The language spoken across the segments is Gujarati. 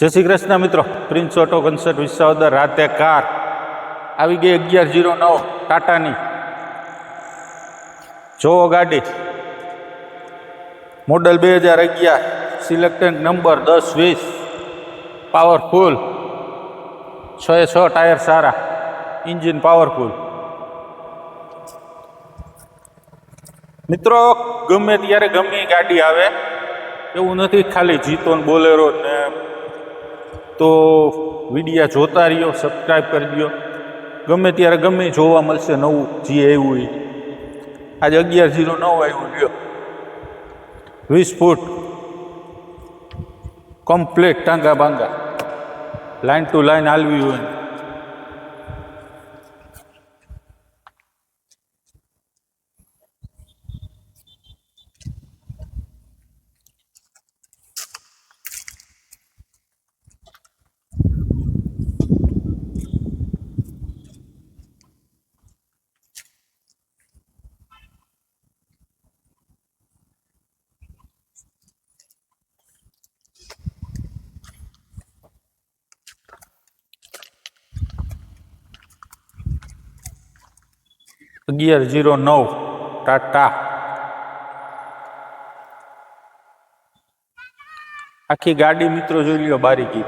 જય શ્રી કૃષ્ણ મિત્રો. પ્રિન્સ ઓટો કન્સર્ટ વિસાવદર, રાતે કાર. આવી ગઈ અગિયાર જીરો નવ, ટાટાની. જોવો ગાડી. મોડલ બે હજાર અગિયાર સિલેક્ટેડ નંબર દસ, વીસ. પાવરફુલ છ એ છ ટાયર સારા. ઇન્જિન પાવરફુલ મિત્રો, ગમે ત્યારે ગમે ગાડી આવે. એવું નથી ખાલી જીતો બોલેરો ને તો વિડીયા જોતા રહ્યો સબસ્ક્રાઈબ કરી દો ગમે ત્યારે ગમે જોવા મળશે નવું જે આવ્યું એ. આજે અગિયાર જીરો નવ આવ્યું લ્યો વીસ ફૂટ. કમ્પ્લીટ ટાંગા બાંગા લાઈન ટુ લાઈન હાલવી હોય. અગિયાર જીરો નવ. ટાટા. આખી ગાડી મિત્રો જોઈ લ્યો બારીકી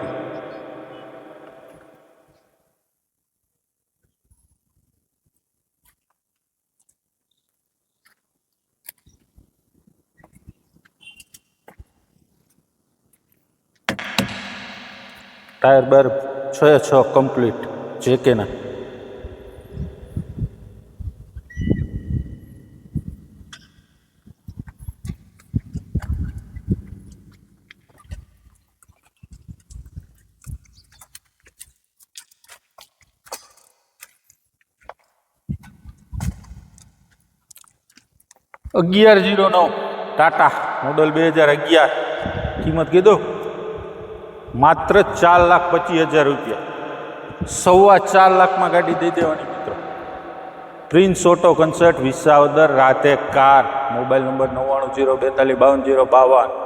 ટાયર બાર છ છ કમ્પ્લીટ જે અગિયાર જીરો નવ. ટાટા મોડલ બે હજાર અગિયાર. કિંમત કીધું? માત્ર ચાર લાખ પચીસ હજાર રૂપિયા. સવા ચાર લાખમાં ગાડી દઈ દેવાની મિત્રો. પ્રિન્સ ઓટો કન્સર્ટ વિસાવદર, રાતે કાર. મોબાઈલ નંબર નવ્વાણું, જીરો બેતાલીસ, બાવન, જીરો બાવન.